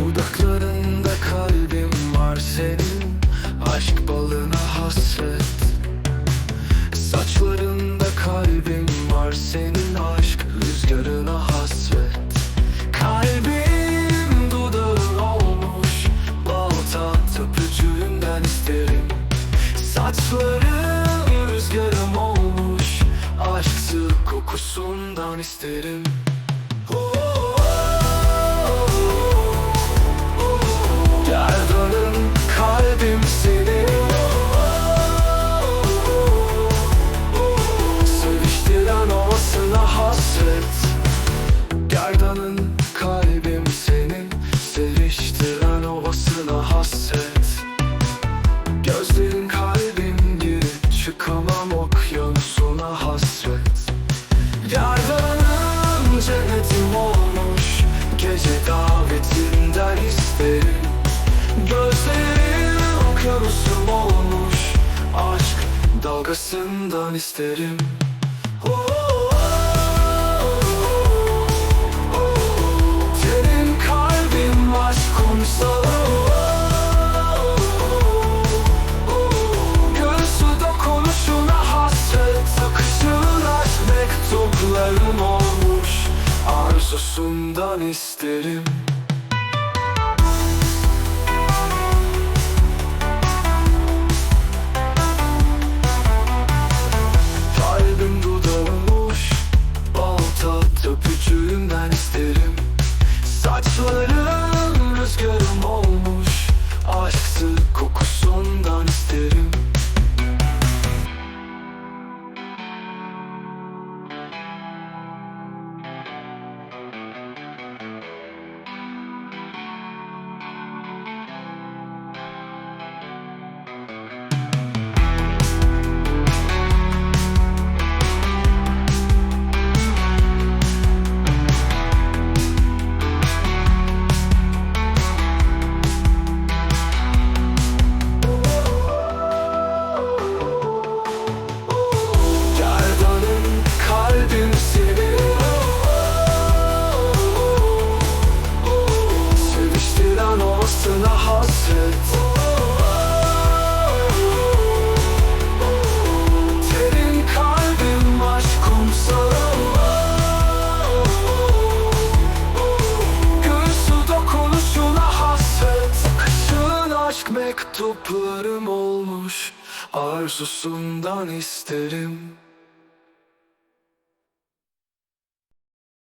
Saçlarında kalbim var senin Aşk balına hasret. Saçlarında kalbim var senin Aşk rüzgarına hasret. Kalbim dudağın olmuş Balta öpücüğünden isterim. Saçların rüzgarım olmuş Aşksı kokusundan isterim gibi Çıkamam okyanusuna hasret. Gerdanın cennetim olmuş. Gece davetinden isterim. Gözlerin okyanusum olmuş. Aşk dalgasından isterim Arzusundan isterim mektuplarım olmuş Arzusundan isterim